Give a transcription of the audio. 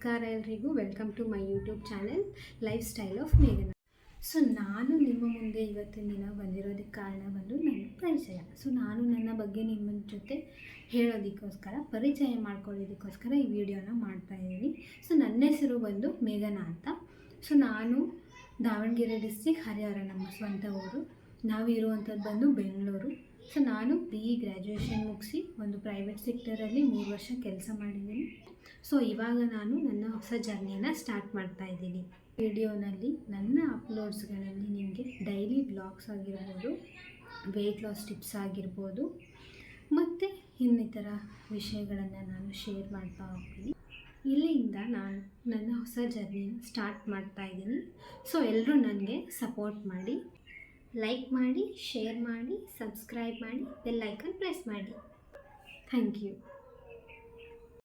ನಮಸ್ಕಾರ ಎಲ್ರಿಗೂ. Welcome to my YouTube channel life style of ಮೇಘನಾ ಸೊ ನಾನು ನಿಮ್ಮ ಮುಂದೆ ಇವತ್ತಿನ ದಿನ ಬಂದಿರೋದಕ್ಕೆ ಕಾರಣ ಬಂದು ನನ್ನ ಪರಿಚಯ. ಸೊ ನಾನು ನನ್ನ ಬಗ್ಗೆ ನಿಮ್ಮ ಜೊತೆ ಹೇಳೋದಕ್ಕೋಸ್ಕರ, ಪರಿಚಯ ಮಾಡ್ಕೊಳ್ಳೋದಕ್ಕೋಸ್ಕರ ಈ ವಿಡಿಯೋನ ಮಾಡ್ತಾ ಇದ್ದೀನಿ. ಸೊ ನನ್ನ ಹೆಸರು ಬಂದು ಮೇಘನಾ ಅಂತ. ಸೊ ನಾನು ದಾವಣಗೆರೆ ಡಿಸ್ಟಿಕ್ ಹರಿಹರ ನಮ್ಮ ಸ್ವಂತ ಊರು. ನಾವು ಇರುವಂಥದ್ದು ಬಂದು ಬೆಂಗಳೂರು. ಸೊ ನಾನು ಬಿ ಇ ಗ್ರ್ಯಾಜುಯೇಷನ್ ಮುಗಿಸಿ ಒಂದು ಪ್ರೈವೇಟ್ ಸೆಕ್ಟರಲ್ಲಿ ಮೂರು ವರ್ಷ ಕೆಲಸ ಮಾಡಿದ್ದೀನಿ. ಸೊ ಇವಾಗ ನಾನು ನನ್ನ ಹೊಸ ಜರ್ನಿಯನ್ನು ಸ್ಟಾರ್ಟ್ ಮಾಡ್ತಾ ಇದ್ದೀನಿ. ವಿಡಿಯೋನಲ್ಲಿ ನನ್ನ ಅಪ್ಲೋಡ್ಸ್ಗಳಲ್ಲಿ ನಿಮಗೆ ಡೈಲಿ ಬ್ಲಾಗ್ಸ್ ಆಗಿರ್ಬೋದು ವೆಯ್ಟ್ ಲಾಸ್ ಟಿಪ್ಸ್ ಆಗಿರ್ಬೋದು, ಮತ್ತು ಇನ್ನಿತರ ವಿಷಯಗಳನ್ನು ನಾನು ಶೇರ್ ಮಾಡ್ತಾ ಹೋಗ್ತೀನಿ. ಇಲ್ಲಿಂದ ನಾನು ನನ್ನ ಹೊಸ ಜರ್ನಿಯನ್ನು ಸ್ಟಾರ್ಟ್ ಮಾಡ್ತಾ ಇದ್ದೀನಿ. ಸೊ ಎಲ್ಲರೂ ನನಗೆ ಸಪೋರ್ಟ್ ಮಾಡಿ. ಲೈಕ್ ಮಾಡಿ ಶೇರ್ ಮಾಡಿ ಸಬ್ಸ್ಕ್ರೈಬ್ ಮಾಡಿ ಬೆಲ್ ಐಕನ್ ಪ್ರೆಸ್ ಮಾಡಿ. Thank you